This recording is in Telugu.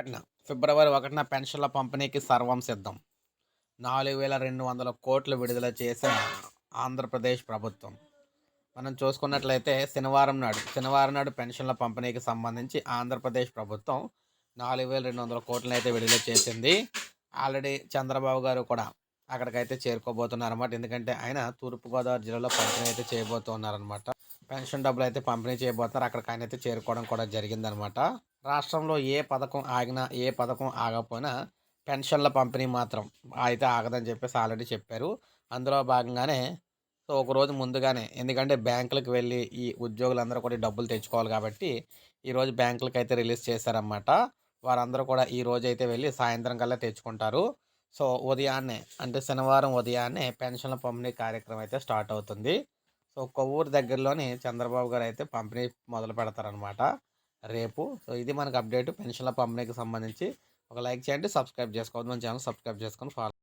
ఒకటిన ఫిబ్రవరి ఒకటిన పెన్షన్ల పంపిణీకి సర్వం సిద్ధం. నాలుగు వేల రెండు వందల కోట్లు విడుదల చేసిన ఆంధ్రప్రదేశ్ ప్రభుత్వం. మనం చూసుకున్నట్లయితే శనివారం నాడు శనివారం నాడు పెన్షన్ల పంపిణీకి సంబంధించి ఆంధ్రప్రదేశ్ ప్రభుత్వం నాలుగు వేల రెండు వందల కోట్లను అయితే విడుదల చేసింది. ఆల్రెడీ చంద్రబాబు గారు కూడా అక్కడికైతే చేరుకోబోతున్నారు అనమాట ఎందుకంటే ఆయన తూర్పుగోదావరి జిల్లాలో పంపిణీ అయితే చేయబోతున్నారనమాట పెన్షన్ డబ్బులు అయితే పంపిణీ చేయబోతున్నారు. అక్కడికి ఆయన అయితే చేరుకోవడం కూడా జరిగిందనమాట రాష్ట్రంలో ఏ పథకం ఆగినా ఏ పథకం ఆగకపోయినా పెన్షన్ల పంపిణీ మాత్రం అయితే ఆగదని చెప్పేసి ఆల్రెడీ చెప్పారు. అందులో భాగంగానే సో ఒక రోజు ముందుగానే ఎందుకంటే బ్యాంకులకు వెళ్ళి ఈ ఉద్యోగులందరూ కూడా డబ్బులు తెచ్చుకోవాలి కాబట్టి ఈరోజు బ్యాంకులకు అయితే రిలీజ్ చేశారన్నమాట. వారందరూ కూడా ఈ రోజు అయితే వెళ్ళి సాయంత్రం కల్లా తెచ్చుకుంటారు. సో ఉదయాన్నే అంటే శనివారం ఉదయాన్నే పెన్షన్ల పంపిణీ కార్యక్రమం అయితే స్టార్ట్ అవుతుంది. సో కొవ్వూరు దగ్గరలోని చంద్రబాబు గారు అయితే పంపిణీ మొదలు పెడతారనమాట రేపు. సో ఇది మనకు అప్డేట్ పెన్షన్ల పంపిణీకి సంబంధించి. ఒక లైక్ చేయండి సబ్స్క్రైబ్ చేసుకోవద్దు. మన ఛానల్ సబ్స్క్రైబ్ చేసుకొని ఫాలో